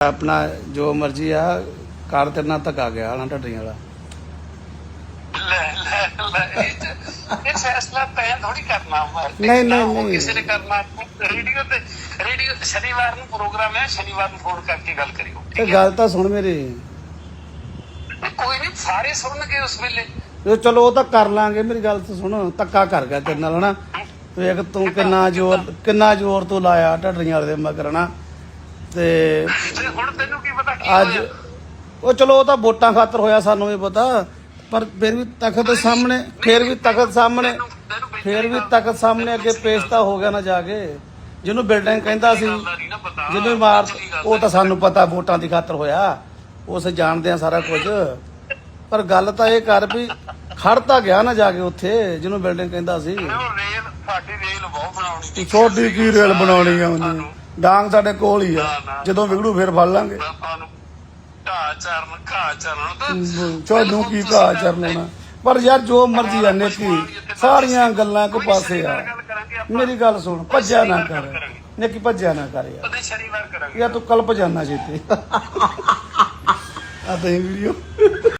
ਆਪਣਾ ਜੋ ਮਰਜ਼ੀ ਆ ਕਰ ਤੇਰੇ ਨਾਲ ਧੱਕਾ ਗਿਆ ਨਾ ਢੱਡੀਆਂ ਵਾਲਾ। ਲੈ ਲੈ ਲੈ ਇਹ ਚ- ਇਹ ਫੈਸਲਾ ਤੈਂ ਥੋੜੀ ਕਰਨਾ ਵਾ। ਨਹੀਂ, ਨਹੀਂ, ਉਹ ਨਹੀਂ। ਕਿਸੇ ਨੇ ਕਰਨਾ ਰੇਡੀਓ ਤੇ ਰੇਡੀਓ ਸ਼ਨੀਵਾਰ ਨੂੰ ਪ੍ਰੋਗਰਾਮ ਹੈ ਸ਼ਨੀਵਾਰ ਨੂੰ ਫੋਨ ਕਰਕੇ ਗੱਲ ਕਰਿਓ ਇਹ ਠੀਕ ਹੈ? ਗੱਲ ਤਾਂ ਸੁਣ ਮੇਰੀ। ਕੋਈ ਨਹੀਂ ਸਾਰੇ ਸੁਣਨਗੇ ਉਸ ਵੇਲੇ। ਚਲੋ ਉਹ ਤਾਂ ਕਰ ਲਾਂਗੇ ਮੇਰੀ ਗੱਲ ਤਾਂ ਸੁਣ ਧੱਕਾ ਕਰ ਗਿਆ ਤੇਰੇ ਨਾਲ ਹਨਾ। ਵੇਖ ਤੂੰ ਕਿੰਨਾ ਜ਼ੋਰ ਕਿੰਨਾ ਜ਼ੋਰ ਤੂੰ ਲਾਇਆ ਢੱਡੀਆਂ ਵਾਲੇ ਦੇ ਮਗਰ ਹਨਾ। ਤੇ ਤੇ ਹੁਣ ਤੈਨੂੰ ਕੀ ਪਤਾ ਕੀ ਅੱਜ ਹੋਇਆ? ਉਹ ਚਲੋ ਉਹ ਤਾਂ ਵੋਟਾਂ ਖਾਤਰ ਹੋਇਆ ਸਾਨੂੰ ਵੀ ਪਤਾ ਪਰ ਫਿਰ ਵੀ ਤਖਤ ਦੇ ਸਾਹਮਣੇ ਫਿਰ ਵੀ ਤਖਤ ਸਾਹਮਣੇ ਫਿਰ ਵੀ ਤਖਤ ਸਾਹਮਣੇ ਅੱਗੇ ਪੇਸ਼ ਤਾਂ ਹੋ ਗਿਆ ਨਾ ਜਾ ਕੇ। ਜਿਹਨੂੰ ਬਿਲਡਿੰਗ ਕਹਿੰਦਾ ਸੀ ਗੱਲ ਦਾ ਨਹੀਂ ਨਾ ਪਤਾ। ਜਿਹਨੂੰ ਗੱਲ ਉਹ ਤਾਂ ਸਾਨੂੰ ਪਤਾ। ਵੋਟਾਂ ਦੀ ਖਾਤਰ ਹੋਇਆ। ਉਸ ਜਾਣਦੇ ਆ ਸਾਰਾ ਕੁਝ। ਪਰ ਗੱਲ ਤਾਂ ਇਹ ਕਰ ਵੀ ਖੜ ਤਾਂ ਗਿਆ ਨਾ ਜਾ ਕੇ ਉੱਥੇ ਜਿਹਨੂੰ ਬਿਲਡਿੰਗ ਕਹਿੰਦਾ ਸੀ। ਉਹ ਰੇਲ ਸਾਡੀ ਰੇਲ ਬਹੁਤ ਬਣਾਉਣੀ ਸੀ। ਛੋਟੀ ਕੀ ਰੇਲ ਬਣਾਉਣੀ ਆ ਉਹਨੇ? ਡਾਂਗ ਸਾਡੇ ਕੋਲ ਹੀ ਆ। ਜਦੋਂ ਵਿਗੜੂ ਫਿਰ ਫੜ ਲਾਂਗੇ। ਆਪਾਂ ਨੂੰ ਘਾਹ ਚਰਨ ਘਾਹ ਚਰਨ ਤੁਹਾਨੂੰ ਕੀ ਪਰ ਯਾਰ ਜੋ ਮਰਜ਼ੀ ਆ ਨੇਕੀ। ਸਾਰੀਆਂ ਗੱਲਾਂ ਕੋ ਪਾਸੇ ਆ। ਮੇਰੀ ਗੱਲ ਸੁਣ ਭੱਜਿਆ ਨਾ ਕਰ। ਨੇਕੀ ਭੱਜਿਆ ਨਾ ਕਰ ਯਾਰ। ਉਹਦੇ ਸ਼ਨੀਵਾਰ ਕਰਾਂਗੇ। ਯਾਰ ਤੂੰ ਕਲਪ ਜਾਣਾ ਛੇਤੀ। ਆ ਤੇ ਵੀਡੀਓ।